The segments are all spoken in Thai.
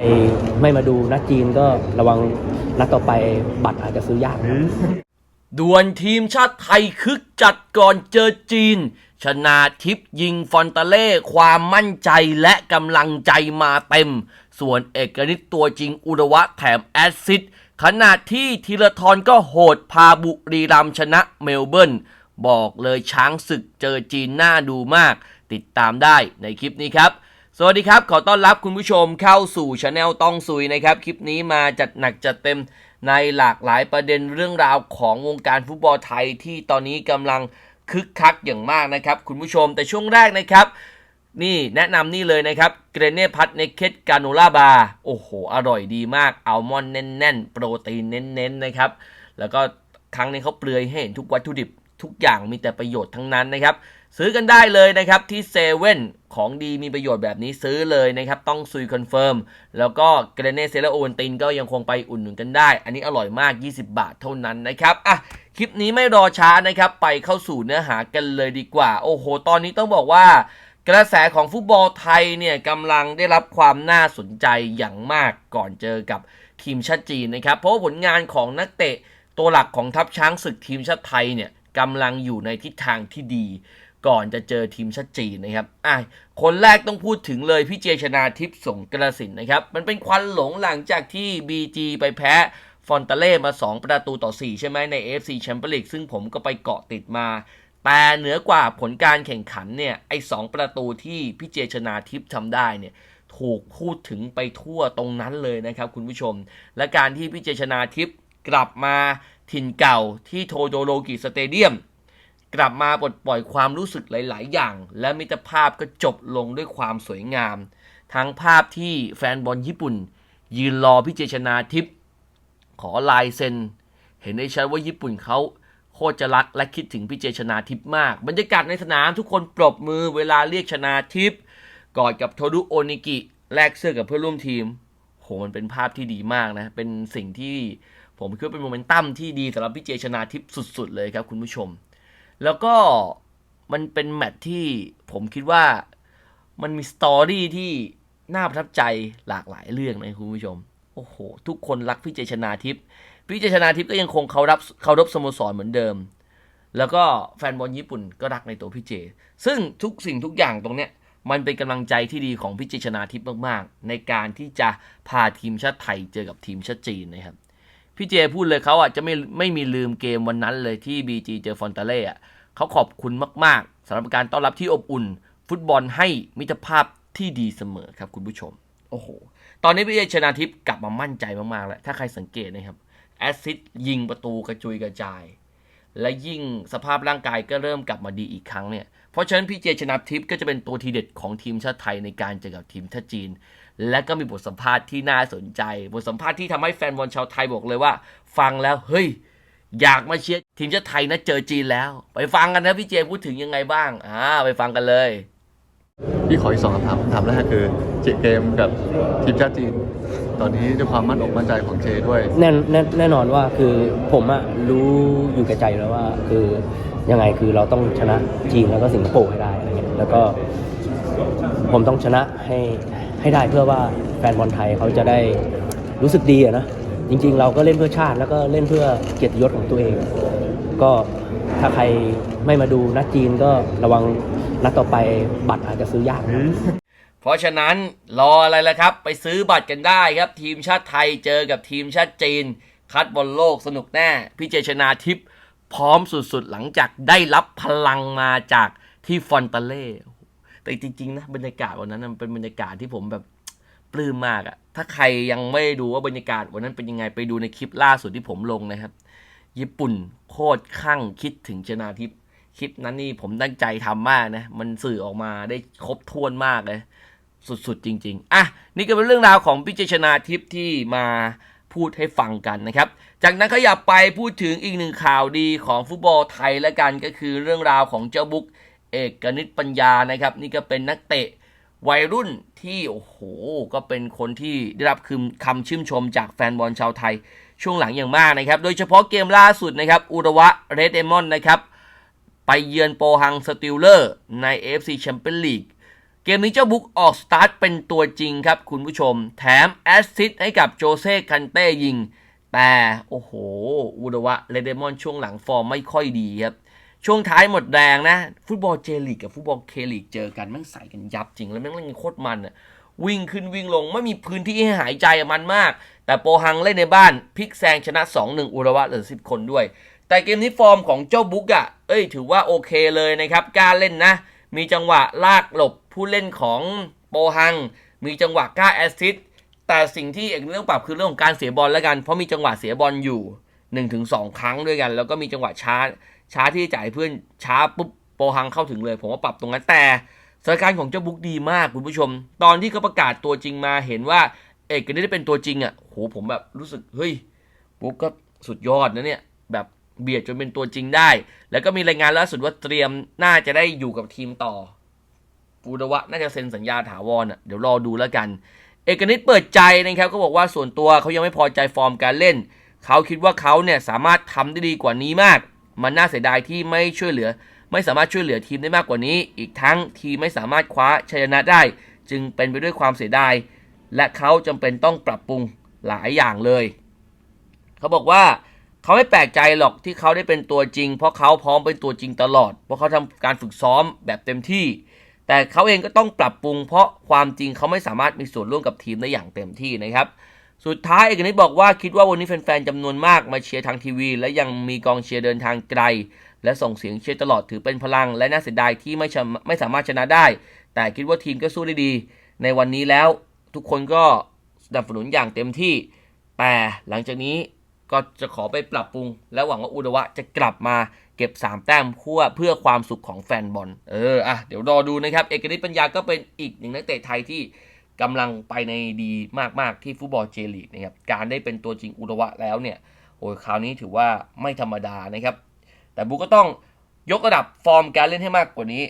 ไอ้ไม่มาดูนัดจีนก็ระวังนัดต่อไปบัตรอาจจะซื้อยากนะครับด่วนทีมชาติไทยคึกจัดก่อนเจอจีน ชนะทิพย์ยิงฟอนตาเล่ความมั่นใจและกำลังใจมาเต็ม ส่วนเอกนิตตัวจริงอุรวะแถมแอซซิดขณะที่ธีรทรก็โหดพาบุรีรัมย์ชนะเมลเบิร์น บอกเลยช้างศึกเจอจีนน่าดูมาก ติดตามได้ในคลิปนี้ครับ สวัสดีครับ ขอต้อนรับคุณผู้ชมเข้าสู่ช anel ต้องซุยนะครับ คลิปนี้มาจัดหนักจัดเต็มในหลากหลายประเด็นเรื่องราวของวงการฟุตบอลไทยที่ตอนนี้กำลังคึกคักอย่างมากนะครับ คุณผู้ชมแต่ช่วงแรกนะครับ นี่แนะนำนี่เลยนะครับเกรเน่พัทเนเคตกาโนล่าบาร์โอ้โห อร่อยดีมากอัลมอนด์แน่นๆ โปรตีนเน้นๆนะครับ แล้วก็ครั้งนี้เขาเปลือยให้เห็นทุกวัตถุดิบทุกอย่างมีแต่ประโยชน์ทั้งนั้นนะครับ ซื้อกันได้เลยนะครับที่เซเว่นของดีมีประโยชน์แบบนี้ซื้อเลยนะครับต้องซุยคอนเฟิร์มแล้วก็เกรเนเซเลโอวันตินก็ยังคงไปอุ่นหนุนกันได้ อันนี้อร่อยมาก 20 บาทเท่านั้นนะครับอะคลิปนี้ไม่รอช้านะครับไปเข้าสู่เนื้อหากันเลยดีกว่า โอ้โห ตอนนี้ต้องบอกว่ากระแสของฟุตบอลไทยเนี่ยกำลังได้รับความน่าสนใจอย่างมากก่อนเจอกับทีมชาติจีนนะครับ เพราะผลงานของนักเตะตัวหลักของทัพช้างศึกทีมชาติไทยเนี่ยกำลังอยู่ในทิศทางที่ดี ก่อนจะเจอทีมชาติจีนนะครับอะคนแรกต้องพูดถึงเลยพี่เจชนาทิพย์สงกระสินนะครับ มันเป็นควันหลงหลังจากที่ BG ไปแพ้ฟอนตาเล่มา 2 ประตูต่อ 4 ใช่ไหมใน AFC Champions l e a g u ซึ่งผมก็ไปเกาะติดมา แต่เหนือกว่าผลการแข่งขันเนี่ย ไอ้สองประตูที่พี่เจชนาทิพย์ทำได้เนี่ยถูกพูดถึงไปทั่วตรงนั้นเลยนะครับคุณผู้ชม และการที่พี่เจชนาทิพย์กลับมาถิ่นเก่าที่โทโดโรกิสเตเดียม กลับมาปลดปล่อยความรู้สึกหลาย ๆ อย่าง และมิตรภาพก็จบลงด้วยความสวยงาม ทั้งภาพที่แฟนบอลญี่ปุ่น ยืนรอพี่เจชนาทิพย์ขอลายเซ็น เห็นได้ชัดว่าญี่ปุ่นเขาโคตรจะรักและคิดถึงพี่เจชนาทิพย์มาก บรรยากาศในสนามทุกคนปรบมือเวลาเรียกชนาทิพย์กอดกับโทรุโอนิกิแลกเสื้อกับเพื่อนร่วมทีมโหมันเป็นภาพที่ดีมากนะ เป็นสิ่งที่ผมคิดว่าเป็นโมเมนตัมที่ดีสำหรับพี่เจชนาทิพย์สุด ๆ เลยครับคุณผู้ชม แล้วก็มันเป็นแมตช์ที่ผมคิดว่ามันมีสตอรี่ที่น่าประทับใจหลากหลายเรื่องนะคุณผู้ชม โอ้โห ทุกคนรักพี่เจชนาทิพย์พี่เจชนาทิพย์ก็ยังคงเคารพเคารพสโมสรเหมือนเดิม แล้วก็แฟนบอลญี่ปุ่นก็รักในตัวพี่เจ ซึ่งทุกสิ่งทุกอย่างตรงเนี้ยมันเป็นกำลังใจที่ดีของพี่เจชนาทิพย์มาก ๆ ในการที่จะพาทีมชาติไทยเจอกับทีมชาติจีนนะครับ พี่เจพูดเลยเขาอะจะไม่ไม่มีลืมเกมวันนั้นเลยที่ BG เจอฟอนตาเล่อะเขาขอบคุณมากๆสำหรับการต้อนรับที่อบอุ่น ฟุตบอลให้มิตรภาพที่ดีเสมอครับคุณผู้ชม โอ้โห ตอนนี้พี่เจชนาทิพย์กลับมามั่นใจมากๆแล้วถ้าใครสังเกตนะครับแอสซิดยิงประตูกระจุยกระจาย และยิ่งสภาพร่างกายก็เริ่มกลับมาดีอีกครั้งเนี่ยเพราะฉะนั้นพี่เจชนาทิพย์ก็จะเป็นตัวทีเด็ดของทีมชาติไทยในการเจอกับทีมชาติจีน และก็มีบทสัมภาษณ์ที่น่าสนใจ บทสัมภาษณ์ที่ทำให้แฟนบอลชาวไทยบอกเลยว่า ฟังแล้วเฮ้ยอยากมาเชียร์ทีมชาติไทยนะเจอจีนแล้ว ไปฟังกันนะพี่เจพูดถึงยังไงบ้างอ่าไปฟังกันเลยพี่ขออีกสองคำถามคำถามแรกคือเจเกมกับทีมชาติจีน ตอนนี้ด้วยความมั่นอกมั่นใจของเจด้วย แน่แน่แน่นอนว่าคือผมอะรู้อยู่แก่ใจอยู่แล้วว่า คือยังไงคือเราต้องชนะจีนแล้วก็สิงคโปร์ให้ได้อะไรเงี้ยแล้วก็ผมต้องชนะให้ ให้ได้เพื่อว่าแฟนบอลไทยเขาจะได้รู้สึกดีอะนะจริง ๆ เราก็เล่นเพื่อชาติแล้วก็เล่นเพื่อเกียรติยศของตัวเอง ก็ถ้าใครไม่มาดูนัดจีนก็ระวังนัดต่อไปบัตรอาจจะซื้อยากนะเพราะฉะนั้นรออะไรล่ะครับ ไปซื้อบัตรกันได้ครับ ทีมชาติไทยเจอกับทีมชาติจีน คัดบอลโลกสนุกแน่ พี่เจชนาทิพย์พร้อมสุดๆ หลังจากได้รับพลังมาจากที่ฟอนตาเล่ แต่จริงๆนะบรรยากาศวันนั้นมันเป็นบรรยากาศที่ผมแบบปลื้มมากอะถ้าใครยังไม่ดูว่าบรรยากาศวันนั้นเป็นยังไงไปดูในคลิปล่าสุดที่ผมลงนะครับ ญี่ปุ่นโคตรข้างคิดถึงชนาทิพย์คลิปนั้นนี่ผมตั้งใจทำมากนะ มันสื่อออกมาได้ครบถ้วนมากเลย สุดๆจริง ๆ อะ นี่ก็เป็นเรื่องราวของพิจชนาทิพย์ที่มาพูดให้ฟังกันนะครับ จากนั้นขยับไปพูดถึงอีกหนึ่งข่าวดีของฟุตบอลไทยและกันก็คือเรื่องราวของเจ้าบุ๊ก เอกกนิษปัญญานะครับ นี่ก็เป็นนักเตะวัยรุ่นที่โอ้โหก็เป็นคนที่ได้รับคำคำชื่นชมจากแฟนบอลชาวไทยช่วงหลังอย่างมากนะครับ โดยเฉพาะเกมล่าสุดนะครับอุระวะเรดเอมอนนะครับไปเยือนโปฮังสติลเลอร์ใน AFC Champions League เกมนี้เจ้าบุ๊กออกสตาร์ทเป็นตัวจริงครับคุณผู้ชม แถมแอสซิสต์ให้กับโจเซ่คันเต้ยิง แต่ โอ้โห อุดวะเลเดมอนช่วงหลังฟอร์มไม่ค่อยดีครับ ช่วงท้ายหมดแรงนะ ฟุตบอลเจลีกกับฟุตบอลเคลีกเจอกันแม่งใส่กันยับจริงแล้วแม่งเล่นโคตรมันอะวิ่งขึ้นวิ่งลงไม่มีพื้นที่ให้หายใจมันมาก แต่โปฮังเล่นในบ้านพลิกแซงชนะ 2-1 อุระวะเหลือ 10 คนด้วย แต่เกมนี้ฟอร์มของเจ้าบุ๊กอะเอ้ยถือว่าโอเคเลยนะครับกล้าเล่นนะ มีจังหวะลากหลบผู้เล่นของโปฮัง มีจังหวะกล้าแอสซิสต์แต่สิ่งที่เอกนิดต้องปรับคือเรื่องของการเสียบอลแล้วกัน เพราะมีจังหวะเสียบอลอยู่ 1-2 ครั้งด้วยกัน แล้วก็มีจังหวะช้า ช้าที่จ่ายเพื่อนช้าปุ๊บโปฮังเข้าถึงเลย ผมว่าปรับตรงนั้นแต่สถานการณ์ของเจ้าบุ๊กดีมากคุณผู้ชม ตอนที่เขาประกาศตัวจริงมาเห็นว่าเอกนิดได้เป็นตัวจริงอะโหผมแบบรู้สึกเฮ้ยบุ๊กก็สุดยอดนะเนี่ยแบบเบียดจนเป็นตัวจริงได้ แล้วก็มีรายงานล่าสุดว่าเตรียมน่าจะได้อยู่กับทีมต่อปูดวะน่าจะเซ็นสัญญาถาวรอะเดี๋ยวรอดูแล้วกัน เอกนิดเปิดใจนะครับก็บอกว่าส่วนตัวเขายังไม่พอใจฟอร์มการเล่น เขาคิดว่าเขาเนี่ยสามารถทำได้ดีกว่านี้มาก มันน่าเสียดายที่ไม่ช่วยเหลือ ไม่สามารถช่วยเหลือทีมได้มากกว่านี้ อีกทั้งทีมไม่สามารถคว้าชัยชนะได้ จึงเป็นไปด้วยความเสียดาย และเขาจำเป็นต้องปรับปรุงหลายอย่างเลย เขาบอกว่าเขาไม่แปลกใจหรอกที่เขาได้เป็นตัวจริง เพราะเขาพร้อมเป็นตัวจริงตลอด เพราะเขาทำการฝึกซ้อมแบบเต็มที่ แต่เขาเองก็ต้องปรับปรุง เพราะความจริงเขาไม่สามารถมีส่วนร่วมกับทีมได้อย่างเต็มที่นะครับ สุดท้ายเอกนิตบอกว่าคิดว่าวันนี้แฟนๆจำนวนมากมาเชียร์ทางทีวี และยังมีกองเชียร์เดินทางไกล และส่งเสียงเชียร์ตลอดถือเป็นพลัง และน่าเสียดายที่ไม่ไม่สามารถชนะได้ แต่คิดว่าทีมก็สู้ได้ดี ในวันนี้แล้วทุกคนก็สนับสนุนอย่างเต็มที่ แต่หลังจากนี้ก็จะขอไปปรับปรุง และหวังว่าอุดวะจะกลับมาเก็บ 3 แต้มเพื่อเพื่อความสุขของแฟนบอล เอออะเดี๋ยวรอดูนะครับ เอกนิตปัญญาก็เป็นอีกหนึ่งนักเตะไทยที่ กำลังไปในดีมาก ๆ ที่ฟุตบอลเจลีกนะครับ การได้เป็นตัวจริงอุดวะแล้วเนี่ย โอ้ยคราวนี้ถือว่าไม่ธรรมดานะครับ แต่บุก็ต้องยกระดับฟอร์มการเล่นให้มากกว่านี้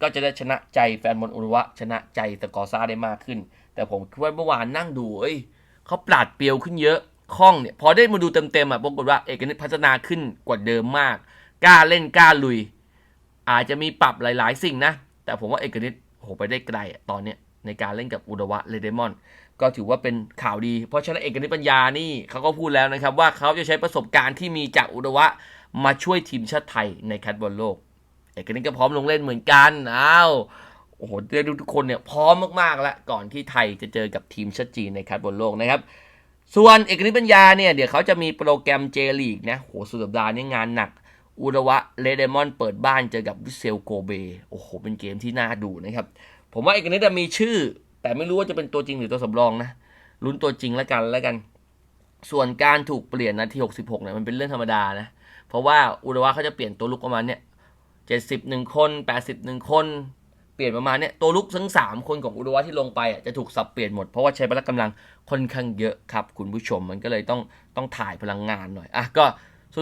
ก็จะได้ชนะใจแฟนบอลอุรุวะ ชนะใจสกอร์ซ่าได้มากขึ้น แต่ผมคิดว่าเมื่อวานนั่งดูเอ้ยเขาปราดเปรียวขึ้นเยอะคล่องเนี่ยพอได้มาดูเต็มๆอะปรากฏว่าเอกนิตพัฒนาขึ้นกว่าเดิมมาก กล้าเล่นกล้าลุย อาจจะมีปรับหลาย ๆ สิ่งนะ แต่ผมว่าเอกนิตโหไปได้ไกลอะตอนเนี้ย ในการเล่นกับอุดวะเลเดมอน ก็ถือว่าเป็นข่าวดี เพราะฉะนั้นเอกนิปัญญานี่เขาก็พูดแล้วนะครับ ว่าเขาจะใช้ประสบการณ์ที่มีจากอุดวะมาช่วยทีมชาติไทยในคัดบอลโลก เอกนิก็พร้อมลงเล่นเหมือนกันอ้าวโอ้โหเรียกดูทุกคนเนี่ยพร้อมมากๆแล้วก่อนที่ไทยจะเจอกับทีมชาติจีนในคัดบอลโลกนะครับส่วนเอกนิปัญญาเนี่ยเดี๋ยวเขาจะมีโปรแกรมเจลีกนะโหสุดสัปดาห์นี้งานหนักอุดวะเลเดมอนเปิดบ้านเจอกับวิเซลโกเบ โอ้โห เป็นเกมที่น่าดูนะครับ ผมว่าเอกนิตจะมีชื่อ แต่ไม่รู้ว่าจะเป็นตัวจริงหรือตัวสำรองนะลุ้นตัวจริงแล้วกันแล้วกัน ส่วนการถูกเปลี่ยนนาที66เนี่ยมันเป็นเรื่องธรรมดานะเพราะว่าอุดวะเขาจะเปลี่ยนตัวลุกประมาณเนี่ย70หนึ่งคน80หนึ่งคนเปลี่ยนประมาณเนี่ยตัวลุกทั้ง 3 คนของอุดวะที่ลงไปอะจะถูกสับเปลี่ยนหมด เพราะว่าใช้พละกำลังค่อนข้างเยอะครับ คุณผู้ชมมันก็เลยต้องต้องถ่ายพลังงานหน่อยอะก็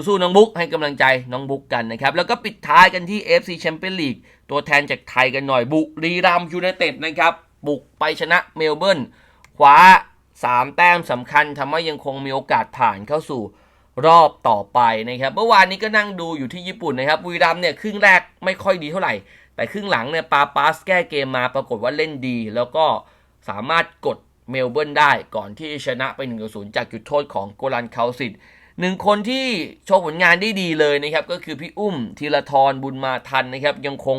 สู้ๆน้องบุ๊กให้กำลังใจน้องบุ๊กกันนะครับ แล้วก็ปิดท้ายกันที่ FC Champions League ตัวแทนจากไทยกันหน่อยบุรีรัมยูไนเต็ดนะครับ บุกไปชนะเมลเบิร์นคว้า 3 แต้มสำคัญทำให้ยังคงมีโอกาสผ่านเข้าสู่รอบต่อไปนะครับ เมื่อวานนี้ก็นั่งดูอยู่ที่ญี่ปุ่นนะครับบุรีรัมเนี่ยครึ่งแรกไม่ค่อยดีเท่าไหร่ แต่ครึ่งหลังเนี่ยปาปาสแก้เกมมาปรากฏว่าเล่นดี แล้วก็สามารถกดเมลเบิร์นได้ก่อนที่ชนะไป1น0จากจุดโทษของโกลันคาสิต หนึ่งคนที่โชว์ผลงานได้ดีเลยนะครับ ก็คือพี่อุ้มธีรทรบุญมาทันนะครับ ยังคง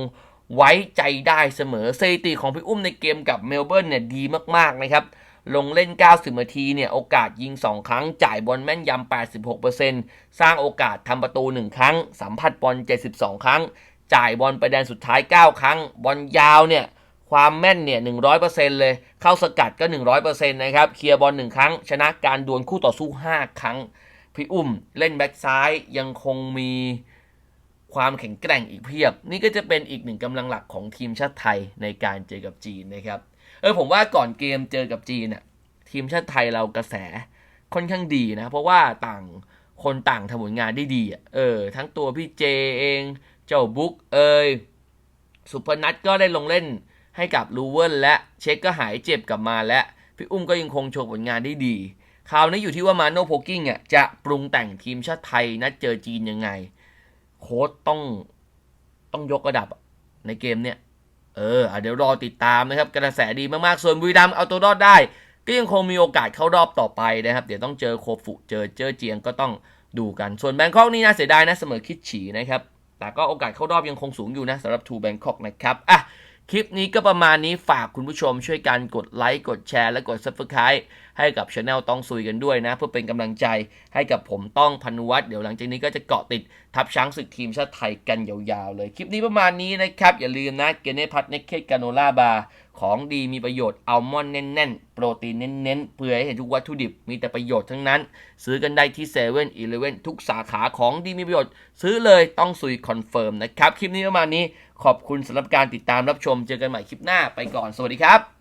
ไว้ใจได้เสมอสถิติของพี่อุ้มในเกมกับเมลเบิร์นเนี่ยดีมากๆนะครับ ลงเล่น 90 นาทีเนี่ยโอกาสยิง 2 ครั้ง จ่ายบอลแม่นยำ 86%สร้างโอกาสทำประตู 1 ครั้ง สัมผัสบอล 72 ครั้ง จ่ายบอลไปแดนสุดท้าย 9 ครั้ง บอลยาวเนี่ยความแม่นเนี่ย 100%เลย เข้าสกัดก็ 100%นะครับ เคลียร์บอล 1 ครั้ง ชนะการดวลคู่ต่อสู้ 5 ครั้ง พี่อุ้มเล่นแบ็กซ้ายยังคงมีความแข็งแกร่งอีกเพียบ นี่ก็จะเป็นอีกหนึ่งกำลังหลักของทีมชาติไทยในการเจอกับจีนนะครับ เออผมว่าก่อนเกมเจอกับจีนน่ะทีมชาติไทยเรากระแสค่อนข้างดีนะ เพราะว่าต่างคนต่างทำผลงานได้ดีอะเออ ทั้งตัวพี่เจเอง เจ้าบุ๊กเอยสุพนัทก็ได้ลงเล่นให้กับลูเวิลและเช็คก็หายเจ็บกลับมาและพี่อุ้มก็ยังคงโชว์ผลงานได้ดี คราวนี้อยู่ที่ว่ามาโนโพกิ้งอะจะปรุงแต่งทีมชาติไทยนัดเจอจีนยังไง โค้ชต้องต้องยกระดับในเกมเนี่ยเออเดี๋ยวรอติดตามนะครับ กระแสดีมากๆ ส่วนบุรีรัมเอาตัวรอดได้ ก็ยังคงมีโอกาสเข้ารอบต่อไปนะครับ เดี๋ยวต้องเจอโคฟุเจอเจอเจียงก็ต้องดูกัน ส่วนแบงคอกนี่น่าเสียดายนะเสมอคิดฉีนะครับ แต่ก็โอกาสเข้ารอบยังคงสูงอยู่นะสำหรับทูแบงคอกนะครับอะ คลิปนี้ก็ประมาณนี้ฝากคุณผู้ชมช่วยกันกดไลค์กดแชร์และกด Subscribe ให้กับช anel ต้องซุยกันด้วยนะ เพื่อเป็นกำลังใจให้กับผมต้องพันวัตรเดี๋ยวหลังจากนี้ก็จะเกาะติด ทัพช้างศึกทีมชาติไทยกันยาวๆเลย คลิปนี้ประมาณนี้นะครับ อย่าลืมนะเกเนพัทเนคเคกาโนล่าบาร์ของดีมีประโยชน์อัลมอนด์แน่นๆ โปรตีนเน้นๆ เพื่อให้เห็นทุกวัตถุดิบมีแต่ประโยชน์ทั้งนั้น ซื้อกันได้ที่7 e เ e ่ e อทุกสาขาของดีมีประโยชน์ ซื้อเลยต้องซุยคอนเฟิร์มนะครับ คลิปนี้ประมาณนี้ขอบคุณสำหรับการติดตามรับชมเจอกันใหม่คลิปหน้าไปก่อนสวัสดีครับ